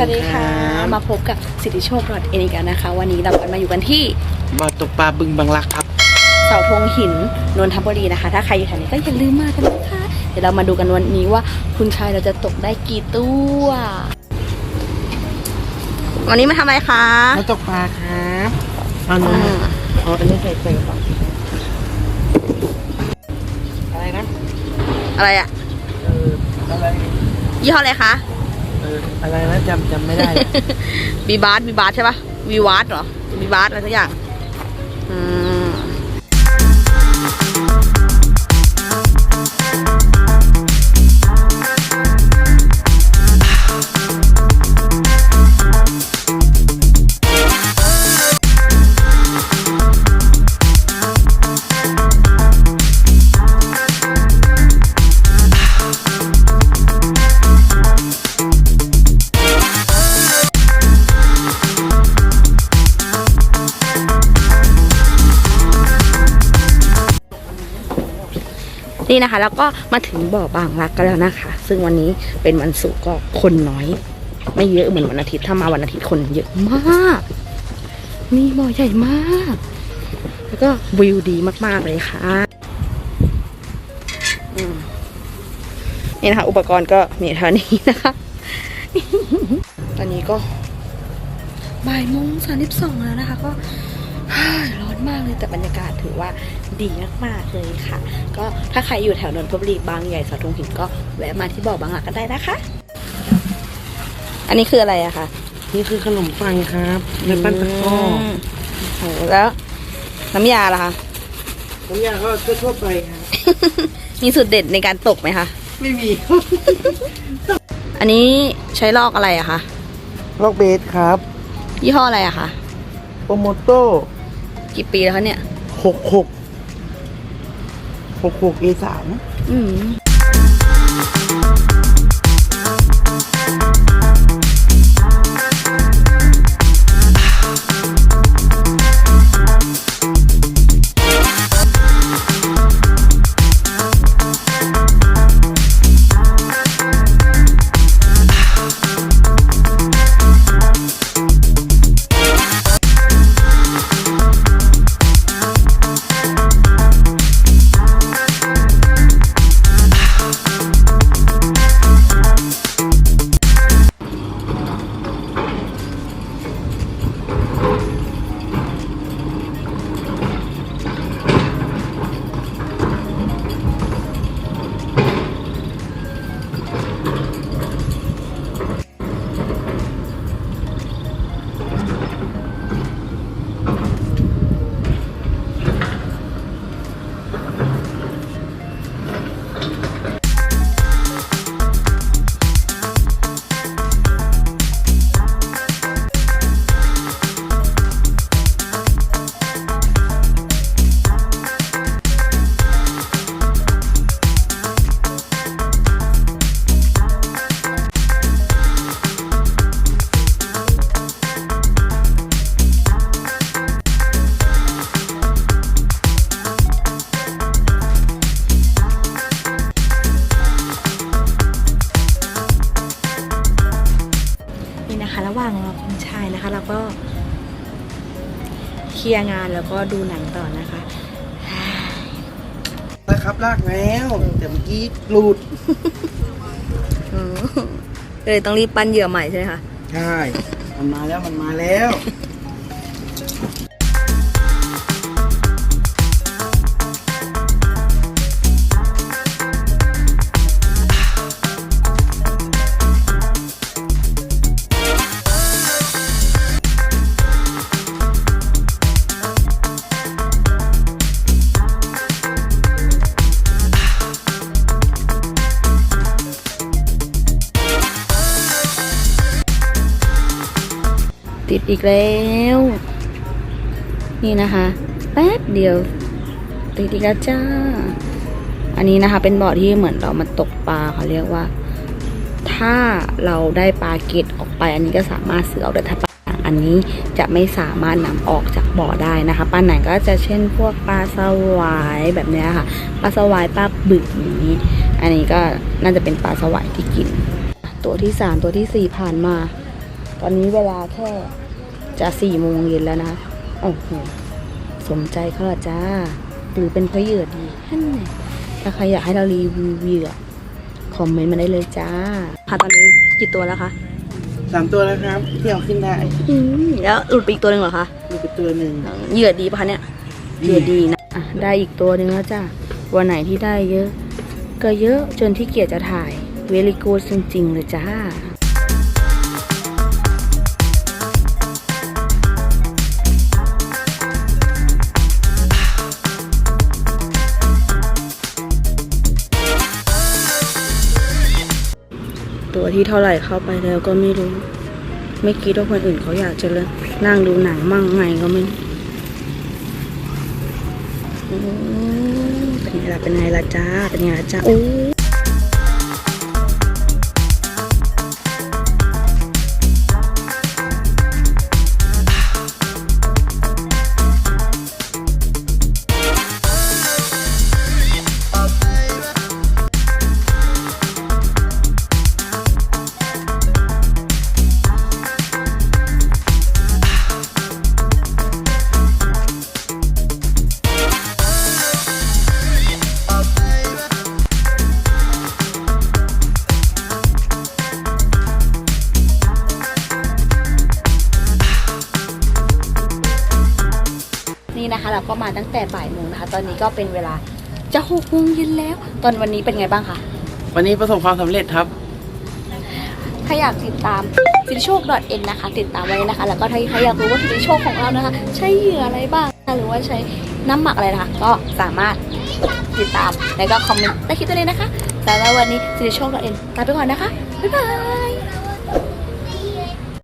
สวัสดีค่ะ มาพบกับสิทธิโชคดอทเอ็นอีกแล้วนะคะ วันนี้เรากันมาอยู่กันที่บ่อตกปลาบึงบางรักครับเสาธงหินนนทบุรีนะคะ ถ้าใครอยู่แถวนี้ก็อย่าลืมมากันนะคะ เดี๋ยวเรามาดูกันวันนี้ว่าคุณชายเราจะตกได้กี่ตัว วันนี้มาทำอะไรคะมาตกปลาครับเอาหนูอ่าเอาอันนี้ใส่ใส่กระเป๋าอะไรนะอะไรอะเอออะไรยี่ห้ออะไรคะเอะไรนะจำจำไม่ได้ละบีบาร์บีบาร์ใช่ปะวีวาร์เหรอบีบาร์อะไรสักอย่าง อืม นี่นะคะ แล้วก็มาถึงบ่อบางรักกันแล้วนะคะ ซึ่งวันนี้เป็นวันศุกร์ก็คนน้อย ไม่เยอะเหมือนวันอาทิตย์ถ้ามาวันอาทิตย์คนเยอะมาก นี่บ่อใหญ่มาก แล้วก็วิวดีมากๆเลยค่ะนี่นะคะ อุปกรณ์ก็มีเท่านี้นะคะ ตอนนี้ก็บ่ายโมงสามสิบสองแล้วนะคะ ก็ร้อนมากเลยแต่บรรยากาศถือว่า ดีมากๆเลยค่ะ ก็ถ้าใครอยู่แถวนนทบุรีบางใหญ่สะทงหินก็แวะมาที่บ่อบางหลักกันได้นะคะ อันนี้คืออะไรอะคะนี่คือขนมปังครับในปั้นตะกร้อมโหแล้วน้ำยาล่ะคะ น้ำยาก็ทั่วๆไปครับมีสูตรเด็ดในการตกไหมคะ ไม่มีอันนี้ใช้ลอกอะไรอะคะ ลอกเบสครับยี่ห้ออะไรอะคะโปรโมโต้กี่ปีแล้วคะเนี่ย หกหก หกหกเอสามอืม ชายนะคะเราก็เคลียร์งานแล้วก็ดูหนังต่อนะคะนะครับลากแล้วแต่เมื่อกี้หลุดอืมเลยต้องรีบปั้นเหยื่อใหม่ใช่ไหมคะ ใช่ มันมาแล้วมันมาแล้ว ดอีกแล้ว นี่นะคะ แป๊บเดียว ติดอีกแล้วจ้า อันนี้นะคะเป็นบ่อที่เหมือนเรามาตกปลาเขาเรียกว่า ถ้าเราได้ปลาเกตออกไป อันนี้ก็สามารถซื้อเอาแต่ถ้าปลาอย่างอันนี้จะไม่สามารถนำออกจากบ่อได้นะคะปลาไหนก็จะเช่นพวกปลาสวายแบบนี้ค่ะปลาสวายปลาบึกอย่างนี้ อันนี้ก็น่าจะเป็นปลาสวายที่กิน ตัวที่สามตัวที่สี่ผ่านมา ตอนนี้เวลาแค่จะสี่โมงเย็นแล้วนะคะโอ้โห สมใจเขาละจ้า หรือเป็นเพราะเหยื่อดีฮั่นแน่ถ้าใครอยากให้เรารีวิวเหยื่อคอมเมนต์มาได้เลยจ้า ค่ะตอนนี้กี่ตัวแล้วคะสามตัวแล้วครับที่เอาขึ้นได้อืมแล้วหลุดไปอีกตัวหนึ่งเหรอคะมีเป็นตัวหนึ่งเหยื่อดีปะคะเนี่ยดีเหยื่อดีนะอะได้อีกตัวหนึ่งแล้วจ้าวันไหนที่ได้เยอะ ก็เยอะจนที่เกียจจะถ่าย เวลิกูดจริงๆเลยจ้า ตัวที่เท่าไหร่เข้าไปแล้วก็ไม่รู้ ไม่คิดว่าคนอื่นเขาอยากจะเล่นั่งดูหนังมั่งไงก็ไม่โอ้เป็นไงล่ะเป็นไงล่ะจ้าเป็นไงล่ะจ้าโอ้ นะคะ เราก็มาตั้งแต่บ่ายโมงนะคะ ตอนนี้ก็เป็นเวลาจะหกโมงเย็นแล้ว ตอนวันนี้เป็นไงบ้างคะ วันนี้ประสบความสำเร็จครับ ถ้าอยากติดตามสิริโชค .n นะคะ ติดตามไว้นะคะ แล้วก็ถ้าใครอยากรู้ว่าสิริโชคของเรานะคะ ใช้เหยื่ออะไรบ้าง หรือว่าใช้น้ำหมักอะไรนะคะ ก็สามารถติดตามแล้วก็คอมเมนต์ใต้คลิปได้เลยนะคะแต่แล้ววันนี้สิริโชค .n ลาไปก่อนนะคะ บ๊ายบาย